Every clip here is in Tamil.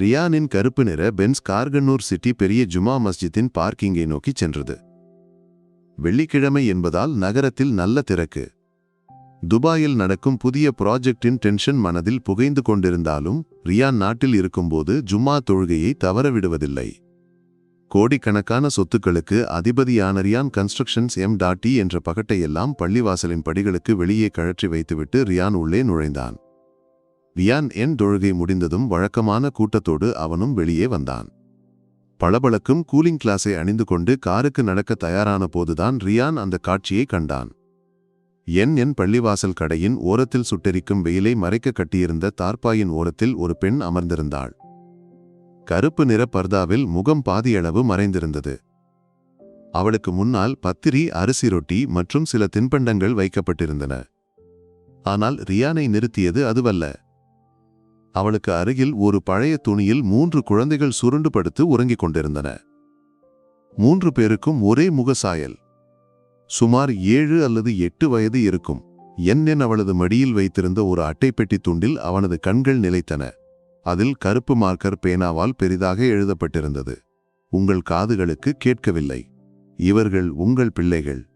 ரியானின் கருப்பு நிற பென்ஸ் கார்கனூர் சிட்டி பெரிய ஜுமா மஸ்ஜித்தின் பார்க்கிங்கை நோக்கிச் சென்றது. வெள்ளிக்கிழமை என்பதால் நகரத்தில் நல்ல திறக்கு. துபாயில் நடக்கும் புதிய ப்ராஜெக்டின் டென்ஷன் மனதில் புகைந்து கொண்டிருந்தாலும் ரியான் நாட்டில் இருக்கும்போது ஜும்மா தொழுகையை தவறவிடுவதில்லை. கோடிக்கணக்கான சொத்துக்களுக்கு அதிபதியான ரியான் கன்ஸ்ட்ரக்ஷன்ஸ் எம் டாட்டி என்ற பகட்டையெல்லாம் பள்ளிவாசலின் படிகளுக்கு வெளியே கழற்றி வைத்துவிட்டு ரியான் உள்ளே நுழைந்தான். வியான் என் தொழுகை முடிந்ததும் வழக்கமான கூட்டத்தோடு அவனும் வெளியே வந்தான். பளபளக்கும் கூலிங் கிளாஸை அணிந்து கொண்டு காருக்கு நடக்க தயாரான போதுதான் ரியான் அந்த காட்சியை கண்டான். என் என் பள்ளிவாசல் கடையின் ஓரத்தில் சுட்டெரிக்கும் வெயிலை மறைக்க கட்டியிருந்த தார்ப்பாயின் ஓரத்தில் ஒரு பெண் அமர்ந்திருந்தாள். கருப்பு நிற பர்தாவில் முகம் பாதியளவு மறைந்திருந்தது. அவளுக்கு முன்னால் பத்திரி அரிசி ரொட்டி மற்றும் சில தின்பண்டங்கள் வைக்கப்பட்டிருந்தன. ஆனால் ரியானை நிறுத்தியது அதுவல்ல. அவளுக்கு அருகில் ஒரு பழைய துணியில் மூன்று குழந்தைகள் சுருண்டு படுத்து உறங்கிக் கொண்டிருந்தன. மூன்று பேருக்கும் ஒரே முகசாயல் சுமார் ஏழு அல்லது எட்டு வயது இருக்கும். என்னென் அவளது மடியில் வைத்திருந்த ஒரு அட்டைப்பெட்டி துண்டில் அவனது கண்கள் நிலைத்தன. அதில் கருப்பு மார்க்கர் பேனாவால் பெரிதாக எழுதப்பட்டிருந்தது. உங்கள் காதுகளுக்கு கேட்கவில்லை. இவர்கள் உங்கள் பிள்ளைகள்.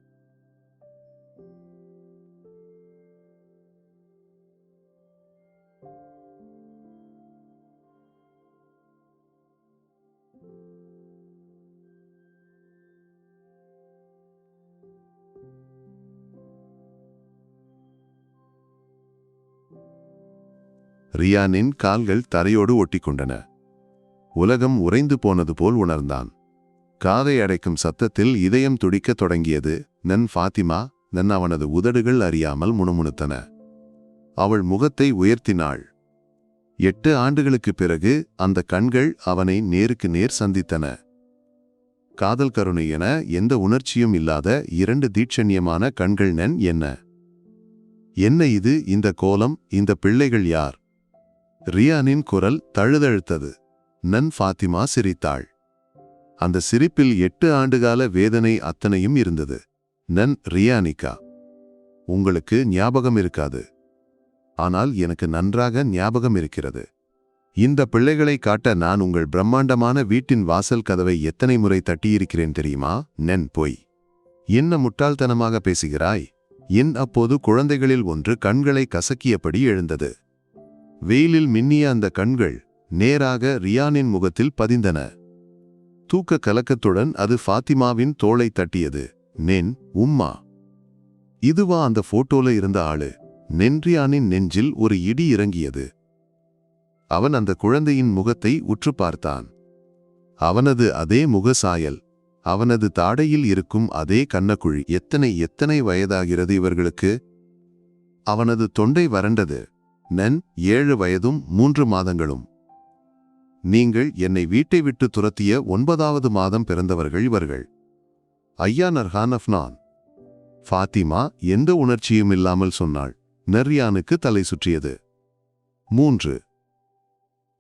ரியானின் கால்கள் தரையோடு ஒட்டிக்கொண்டன. உலகம் உறைந்து போனது போல் உணர்ந்தான். காதை அடைக்கும் சத்தத்தில் இதயம் துடிக்கத் தொடங்கியது. நன் ஃபாத்திமா நன் அவனது உதடுகள் அறியாமல் முணுமுணுத்தன. அவள் முகத்தை உயர்த்தினாள். எட்டு ஆண்டுகளுக்குப் பிறகு அந்த கண்கள் அவனை நேருக்கு நேர் சந்தித்தன. காதல் கருணை என எந்த உணர்ச்சியும் இல்லாத இரண்டு தீட்சண்யமான கண்கள் நன் என்ன? என்ன இது? இந்த கோலம்? இந்த பிள்ளைகள் யார்? ரியானின் குரல் தழுதழுத்தது. நன் ஃபாத்திமா சிரித்தாள். அந்த சிரிப்பில் எட்டு ஆண்டுகால வேதனை அத்தனையும் இருந்தது. நன் ரியானிகா. உங்களுக்கு ஞாபகம் இருக்காது. ஆனால் எனக்கு நன்றாக ஞாபகம் இருக்கிறது. இந்த பிள்ளைகளை காட்ட நான் உங்கள் பிரம்மாண்டமான வீட்டின் வாசல் கதவை எத்தனை முறை தட்டியிருக்கிறேன் தெரியுமா? நென் பொய். என்ன முட்டாள்தனமாக பேசுகிறாய்? என் அப்போது குழந்தைகளில் ஒன்று கண்களை கசக்கியபடி எழுந்தது. வெயிலில் மின்னிய அந்த கண்கள் நேராக ரியானின் முகத்தில் பதிந்தன. தூக்க கலக்கத்துடன் அது ஃபாத்திமாவின் தோளை தட்டியது. நென் உம்மா. இதுவா அந்த போட்டோல இருந்த ஆளு? நென்றியானின் நெஞ்சில் ஒரு இடி இறங்கியது. அவன் அந்த குழந்தையின் முகத்தை உற்று பார்த்தான். அவனது அதே முகசாயல் அவனது தாடையில் இருக்கும் அதே கன்னக்குழி எத்தனை எத்தனை வயதாகிறது இவர்களுக்கு? அவனது தொண்டை வறண்டது. நன் ஏழு வயதும் மூன்று மாதங்களும். நீங்கள் என்னை வீட்டை விட்டு துரத்திய ஒன்பதாவது மாதம் பிறந்தவர்கள் இவர்கள். ஐயா நர்ஹான் அஃப்னான் ஃபாத்திமா எந்த உணர்ச்சியும் இல்லாமல் சொன்னாள். நர்யானுக்கு தலை சுற்றியது. மூன்று.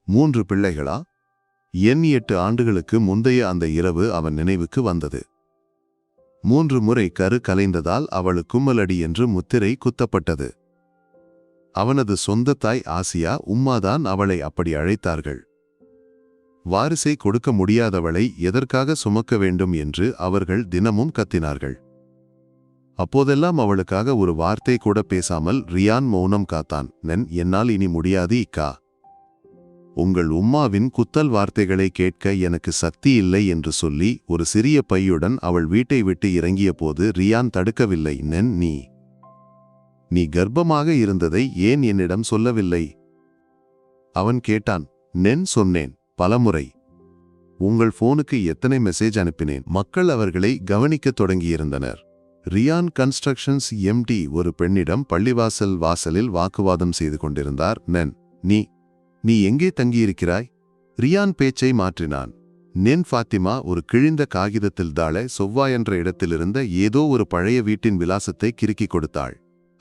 மூன்று பிள்ளைகளா? எண் எட்டு ஆண்டுகளுக்கு முந்தைய அந்த இரவு அவன் நினைவுக்கு வந்தது. மூன்று முறை கரு கலைந்ததால் அவளுக்கு கும்மலடி என்று முத்திரை குத்தப்பட்டது. அவனது சொந்த தாய் ஆசியா உம்மாதான் அவளை அப்படி அழைத்தார்கள். வாரிசை கொடுக்க முடியாதவளை எதற்காக சுமக்க வேண்டும் என்று அவர்கள் தினமும் கத்தினார்கள். அப்போதெல்லாம் அவளுக்காக ஒரு வார்த்தை கூட பேசாமல் ரியான் மௌனம் காத்தான். நென் என்னால் இனி முடியாது இக்கா. உங்கள் உம்மாவின் குத்தல் வார்த்தைகளை கேட்க எனக்கு சக்தி இல்லை என்று சொல்லி ஒரு சிறிய பையுடன் அவள் வீட்டை விட்டு இறங்கிய போது ரியான் தடுக்கவில்லை. நென் நீ நீ கர்ப்பமாக இருந்ததை ஏன் என்னிடம் சொல்லவில்லை? அவன் கேட்டான் நென் சொன்னேன் பலமுறை. உங்கள் போனுக்கு எத்தனை மெசேஜ் அனுப்பினேன்? மக்கள் அவர்களை கவனிக்கத் தொடங்கியிருந்தனர். ரியான் கன்ஸ்ட்ரக்ஷன்ஸ் எம்டி ஒரு பெண்ணிடம் பள்ளிவாசல் வாசலில் வாக்குவாதம் செய்து கொண்டிருந்தார். நென் நீ நீ எங்கே தங்கியிருக்கிறாய்? ரியான் பேச்சை மாற்றினான். நென் ஃபாத்திமா ஒரு கிழிந்த காகிதத்தில் தாழ சொவ்வா என்ற இடத்திலிருந்த ஏதோ ஒரு பழைய வீட்டின் விலாசத்தை கிறுக்கிக் கொடுத்தாள்.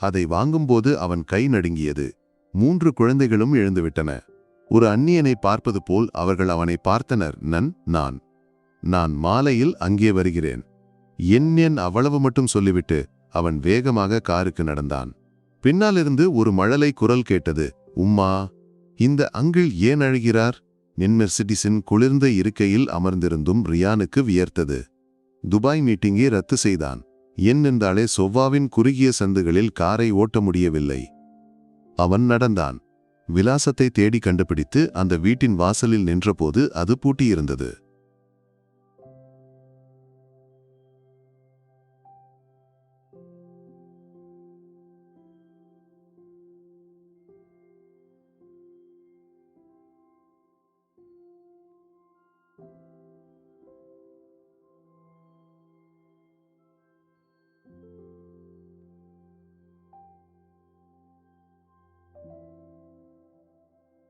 அதை வாங்கும்போது அவன் கை நடுங்கியது. மூன்று குழந்தைகளும் எழுந்துவிட்டன. ஒரு அந்நியனை பார்ப்பது போல் அவர்கள் அவனை பார்த்தனர். நன் நான். நான் மாலையில் அங்கே வருகிறேன். என் என் அவ்வளவு மட்டும் சொல்லிவிட்டு அவன் வேகமாக காருக்கு நடந்தான். பின்னாலிருந்து ஒரு மழலை குரல் கேட்டது. உம்மா இந்த அங்கிள் ஏன் அழுகிறார்? நின் மெர்சிடிஸின் குளிர்ந்த இருக்கையில் அமர்ந்திருந்தும் ரியானுக்கு வியர்த்தது. துபாய் மீட்டிங்கை ரத்து செய்தான். என்னென்றாலே சொவ்வாவின் குறுகிய சந்துகளில் காரை ஓட்ட முடியவில்லை. அவன் நடந்தான். விலாசத்தை தேடி கண்டுபிடித்து அந்த வீட்டின் வாசலில் நின்றபோது அது பூட்டியிருந்தது.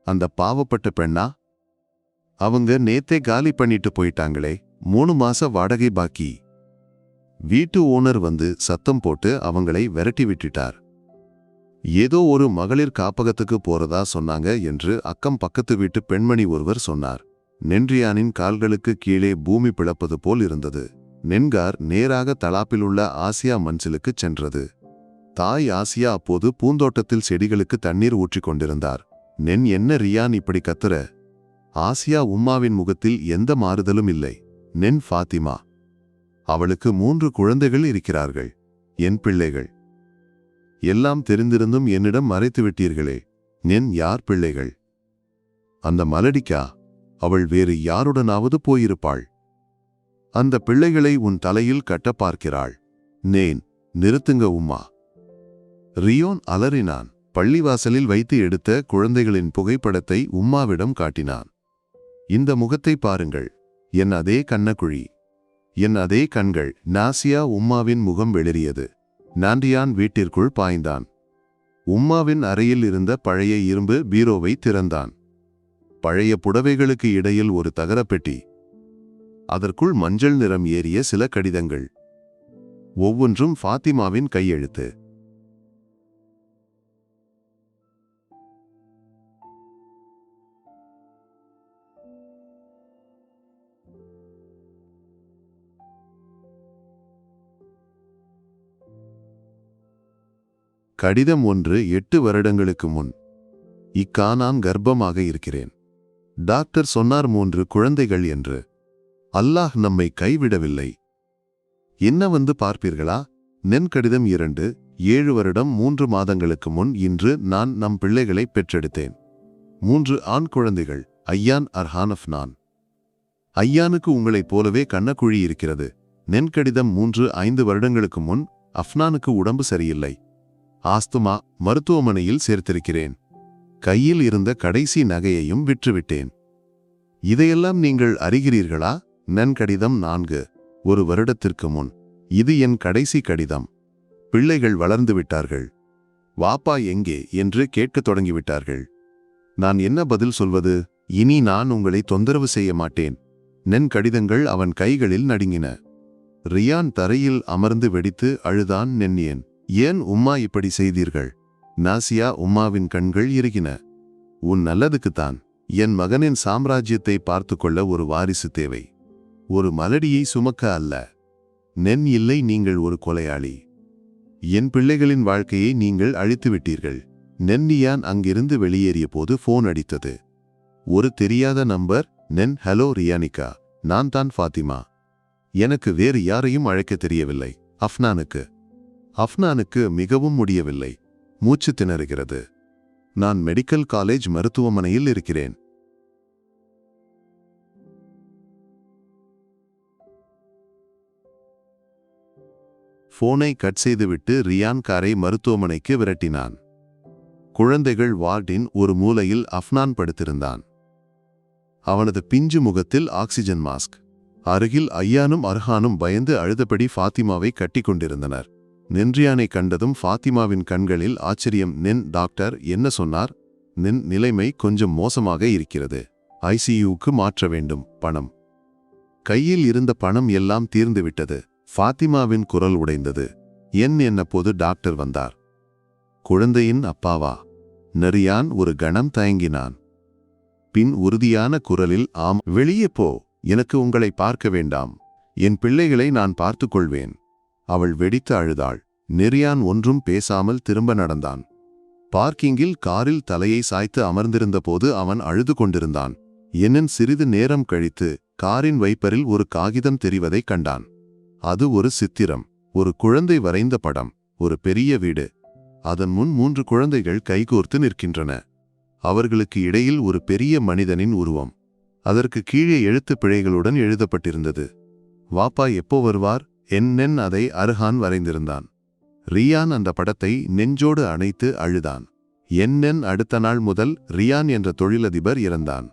அந்த பாவப்பட்ட பெண்ணா? அவங்க நேத்தே காலி பண்ணிட்டு போயிட்டாங்களே மூணு மாச வாடகை பாக்கி. வீட்டு ஓனர் வந்து சத்தம் போட்டு அவங்களை விரட்டி விட்டுட்டார். ஏதோ ஒரு மகளிர் காப்பகத்துக்கு போறதா சொன்னாங்க என்று அக்கம் பக்கத்து வீட்டு பெண்மணி ஒருவர் சொன்னார். நென்றியானின் கால்களுக்கு கீழே பூமி பிளப்பது போல் இருந்தது. நென்கார் நேராக தலாப்பிலுள்ள ஆசியா மன்சிலுக்குச் சென்றது. தாய் ஆசியா அப்போது பூந்தோட்டத்தில் செடிகளுக்கு தண்ணீர் ஊற்றிக் கொண்டிருந்தார். நென் என்ன ரியான் இப்படி கத்துற? ஆசியா உம்மாவின் முகத்தில் எந்த மாறுதலும் இல்லை. நென் ஃபாத்திமா. அவளுக்கு மூன்று குழந்தைகள் இருக்கிறார்கள். என் பிள்ளைகள். எல்லாம் தெரிந்திருந்தும் என்னிடம் மறைத்து விட்டீர்களே நென் யார் பிள்ளைகள்? அந்த மலடிக்கா? அவள் வேறு யாருடனாவது போயிருப்பாள். அந்த பிள்ளைகளை உன் தலையில் கட்ட பார்க்கிறாள் நேன் நிறுத்துங்க உம்மா. ரியோன் அலறினான். பள்ளிவாசலில் வைத்து எடுத்த குழந்தைகளின் புகைப்படத்தை உம்மாவிடம் காட்டினான். இந்த முகத்தை பாருங்கள். என் அதே கண்ணக்குழி. என் அதே கண்கள் நாசியா உம்மாவின் முகம் வெளியது நாண்டியான் வீட்டிற்குள் பாய்ந்தான். உம்மாவின் அறையில் இருந்த பழைய இரும்பு பீரோவை திறந்தான். பழைய புடவைகளுக்கு இடையில் ஒரு தகரப்பெட்டி. அதற்குள் மஞ்சள் நிறம் ஏறிய சில கடிதங்கள். ஒவ்வொன்றும் ஃபாத்திமாவின் கையெழுத்து. கடிதம் ஒன்று எட்டு வருடங்களுக்கு முன். இக்கா நான் கர்ப்பமாக இருக்கிறேன். டாக்டர் சொன்னார் மூன்று குழந்தைகள் என்று. அல்லாஹ் நம்மை கைவிடவில்லை. என்ன வந்து பார்ப்பீர்களா? நென் கடிதம் இரண்டு ஏழு வருடம் மூன்று மாதங்களுக்கு முன் இன்று நான் நம் பிள்ளைகளை பெற்றெடுத்தேன். மூன்று ஆண் குழந்தைகள் ஐயான் அர்ஹானஃப் நான். ஐயானுக்கு உங்களைப் போலவே கண்ணக்குழி இருக்கிறது. நென் கடிதம் மூன்று ஐந்து வருடங்களுக்கு முன் அஃப்னானுக்கு உடம்பு சரியில்லை. ஆஸ்துமா மருத்துவமனையில் சேர்த்திருக்கிறேன். கையில் இருந்த கடைசி நகையையும் விற்றுவிட்டேன். இதையெல்லாம் நீங்கள் அறிகிறீர்களா? நன்கடிதம் நான்கு. ஒரு வருடத்திற்கு முன். இது என் கடைசி கடிதம். பிள்ளைகள் வளர்ந்து விட்டார்கள். வாப்பா எங்கே? என்று கேட்கத் தொடங்கிவிட்டார்கள். நான் என்ன பதில் சொல்வது? இனி நான் உங்களை தொந்தரவு செய்ய மாட்டேன். நென் கடிதங்கள் அவன் கைகளில் நடுங்கின. ரியான் தரையில் அமர்ந்து வெடித்து அழுதான் நென்னியன். ஏன் உம்மா இப்படி செய்தீர்கள்? நாசியா உம்மாவின் கண்கள் இருகின உன் நல்லதுக்குத்தான் என் மகனின் சாம்ராஜ்யத்தை பார்த்து கொள்ள ஒரு வாரிசு தேவை. ஒரு மலடியை சுமக்க அல்ல. நென் இல்லை நீங்கள் ஒரு கொலையாளி. என் பிள்ளைகளின் வாழ்க்கையை நீங்கள் அழித்துவிட்டீர்கள். நென்னியான் அங்கிருந்து வெளியேறிய போது போன் அடித்தது. ஒரு தெரியாத நம்பர் நென் ஹலோ ரியானிகா. நான் தான் ஃபாத்திமா. எனக்கு வேறு யாரையும் அழைக்க தெரியவில்லை. அஃப்னானுக்கு. அஃப்னானுக்கு மிகவும் முடியவில்லை. மூச்சு திணறுகிறது. நான் மெடிக்கல் காலேஜ் மருத்துவமனையில் இருக்கிறேன். போனை கட் செய்துவிட்டு ரியான் காரை மருத்துவமனைக்கு விரட்டினான். குழந்தைகள் வார்டின் ஒரு மூலையில் அஃப்னான் படுத்திருந்தான். அவனது பிஞ்சு முகத்தில் ஆக்சிஜன் மாஸ்க். அருகில் ஐயானும் அர்ஹானும் பயந்து அழுதபடி ஃபாத்திமாவை கட்டிக்கொண்டிருந்தனர் நென்றியானை கண்டதும் ஃபாத்திமாவின் கண்களில் ஆச்சரியம். நென் டாக்டர் என்ன சொன்னார்? நின் நிலைமை கொஞ்சம் மோசமாக இருக்கிறது. ஐசியூக்கு மாற்ற வேண்டும். பணம். கையில் இருந்த பணம் எல்லாம் தீர்ந்துவிட்டது. ஃபாத்திமாவின் குரல் உடைந்தது. என் என்னப்போது டாக்டர் வந்தார். குழந்தையின் அப்பாவா? நெறியான் ஒரு கணம் தயங்கினான். பின் உறுதியான குரலில் ஆம் வெளியே போ. எனக்கு உங்களை பார்க்க வேண்டாம். என் பிள்ளைகளை நான் பார்த்துக் கொள்வேன் அவள் வெடித்து அழுதாள். நெறியான் ஒன்றும் பேசாமல் திரும்ப நடந்தான். பார்க்கிங்கில் காரில் தலையை சாய்த்து அமர்ந்திருந்தபோது அவன் அழுது கொண்டிருந்தான். என்னன் சிறிது நேரம் கழித்து காரின் வைப்பரில் ஒரு காகிதம் தெரிவதைக் கண்டான். அது ஒரு சித்திரம் ஒரு குழந்தை வரைந்த படம் ஒரு பெரிய வீடு. அதன் முன் மூன்று குழந்தைகள் கைகோர்த்து நிற்கின்றன. அவர்களுக்கு இடையில் ஒரு பெரிய மனிதனின் உருவம். அதற்கு கீழே எழுத்துப் பிழைகளுடன் எழுதப்பட்டிருந்தது. வாப்பா எப்போ வருவார்? என்னென் அதை அருகான் வரைந்திருந்தான். ரியான் அந்த படத்தை நெஞ்சோடு அணைத்து அழுதான். என்னென் அடுத்த நாள் முதல் ரியான் என்ற தொழிலதிபர் இறந்தான்.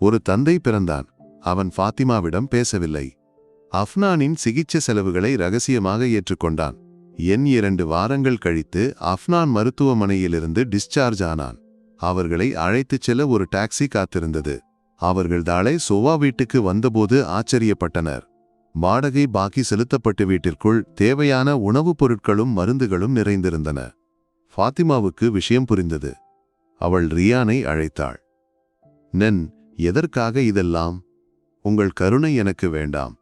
ஒரு தந்தை பிறந்தான். அவன் ஃபாத்திமாவிடம் பேசவில்லை. அஃப்னானின் சிகிச்சை செலவுகளை ரகசியமாக ஏற்றுக்கொண்டான். என் இரண்டு வாரங்கள் கழித்து அஃப்னான் மருத்துவமனையிலிருந்து டிஸ்சார்ஜ் ஆனான். அவர்களை அழைத்துச் செல்ல ஒரு டாக்ஸி காத்திருந்தது. அவர்கள் தாளே சோவா வீட்டுக்கு வந்தபோது ஆச்சரியப்பட்டனர். வாடகை பாக்கி செலுத்தப்பட்ட வீட்டிற்குள் தேவையான உணவுப் பொருட்களும் மருந்துகளும் நிறைந்திருந்தன. ஃபாத்திமாவுக்கு விஷயம் புரிந்தது. அவள் ரியானை அழைத்தாள். நென் எதற்காக இதெல்லாம்? உங்கள் கருணை எனக்கு வேண்டாம்.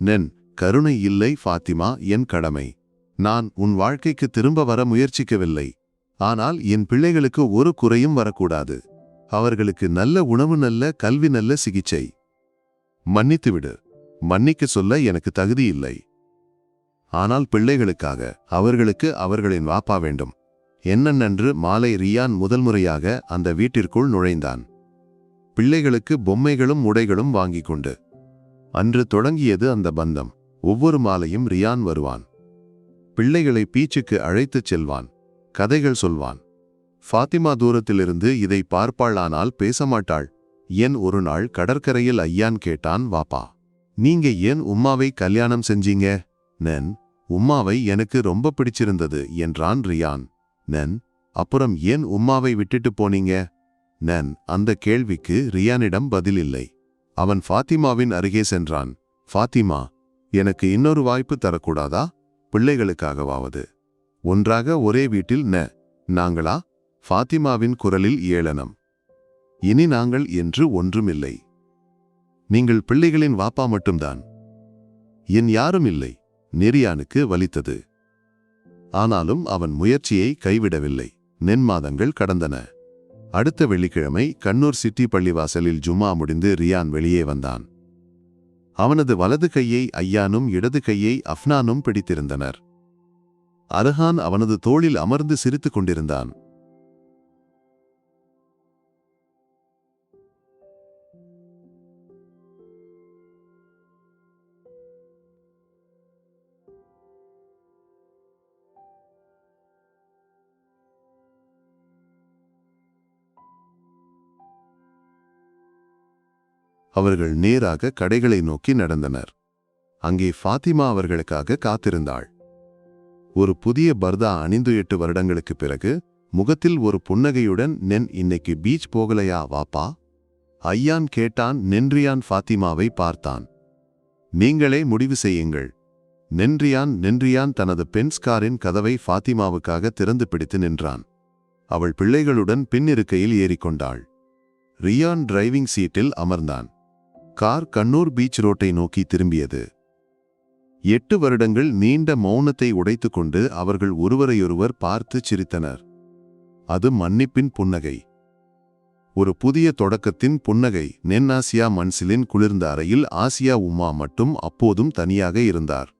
நென் கருணை இல்லை ஃபாத்திமா என் கடமை. நான் உன் வாழ்க்கைக்கு திரும்ப வர முயற்சிக்கவில்லை. ஆனால் என் பிள்ளைகளுக்கு ஒரு குறையும் வரக்கூடாது. அவர்களுக்கு நல்ல உணவு நல்ல கல்வி நல்ல சிகிச்சை. மன்னித்துவிடு. மன்னிக்க சொல்ல எனக்கு தகுதி இல்லை. ஆனால் பிள்ளைகளுக்காக அவர்களுக்கு அவர்களின் வாப்பா வேண்டும். என்னென்னன்று மாலை ரியான் முதல் முறையாக அந்த வீட்டிற்குள் நுழைந்தான். பிள்ளைகளுக்கு பொம்மைகளும் உடைகளும் வாங்கிக் கொண்டு. அன்று தொடங்கியது அந்த பந்தம். ஒவ்வொரு மாலையும் ரியான் வருவான். பிள்ளைகளை பீச்சுக்கு அழைத்துச் செல்வான். கதைகள் சொல்வான். ஃபாத்திமா தூரத்திலிருந்து இதை பார்ப்பாளானால் பேசமாட்டாள். என் ஒரு நாள் கடற்கரையில் ஐயான் கேட்டான் வாப்பா. நீங்க ஏன் உம்மாவை கல்யாணம் செஞ்சீங்க? நென் உம்மாவை எனக்கு ரொம்ப பிடிச்சிருந்தது என்றான் ரியான். நென் அப்புறம் ஏன் உம்மாவை விட்டுட்டு போனீங்க? நென் அந்த கேள்விக்கு ரியானிடம் பதில் இல்லை அவன் ஃபாத்திமாவின் அருகே சென்றான். ஃபாத்திமா எனக்கு இன்னொரு வாய்ப்பு தரக்கூடாதா? பிள்ளைகளுக்காகவாவது. ஒன்றாக ஒரே வீட்டில் ந நாங்களா? ஃபாத்திமாவின் குரலில் ஏளனம். இனி நாங்கள் என்று ஒன்றுமில்லை. நீங்கள் பிள்ளைகளின் வாப்பா மட்டும்தான். என் யாரும் இல்லை. நெறியானுக்கு வலித்தது. ஆனாலும் அவன் முயற்சியை கைவிடவில்லை. நென்மாதங்கள் கடந்தன. அடுத்த வெள்ளிக்கிழமை கண்ணூர் சிட்டி பள்ளிவாசலில் ஜும்மா முடிந்து ரியான் வெளியே வந்தான். அவனது வலது கையை ஐயானும் இடது கையை அஃப்னானும் பிடித்திருந்தனர். அருஹான் அவனது தோளில் அமர்ந்து சிரித்துக் கொண்டிருந்தான். அவர்கள் நேராக கடைகளை நோக்கி நடந்தனர். அங்கே ஃபாத்திமா அவர்களுக்காக காத்திருந்தாள். ஒரு புதிய பர்தா அணிந்து எட்டு வருடங்களுக்குப் பிறகு முகத்தில் ஒரு புன்னகையுடன் நென் இன்னைக்கு பீச் போகலையா? வாப்பா? ஐயான் கேட்டான் நென்றியான் ஃபாத்திமாவை பார்த்தான். நீங்களே முடிவு செய்யுங்கள். நென்றியான் நென்றியான் தனது பென்ஸ்காரின் கதவை ஃபாத்திமாவுக்காக திறந்து பிடித்து நின்றான். அவள் பிள்ளைகளுடன் பின்னிருக்கையில் ஏறிக்கொண்டாள். ரியான் டிரைவிங் சீட்டில் அமர்ந்தான். கார் கண்ணூர் பீச் ரோட்டை நோக்கி திரும்பியது. எட்டு வருடங்கள் நீண்ட மௌனத்தை உடைத்துக்கொண்டு அவர்கள் ஒருவரையொருவர் பார்த்து சிரித்தனர். அது மன்னிப்பின் புன்னகை. ஒரு புதிய தொடக்கத்தின் புன்னகை. நென்னாசியா மன்சிலின் குளிர்ந்த அறையில் ஆசியா உமா மட்டும் அப்போதும் தனியாக இருந்தார்.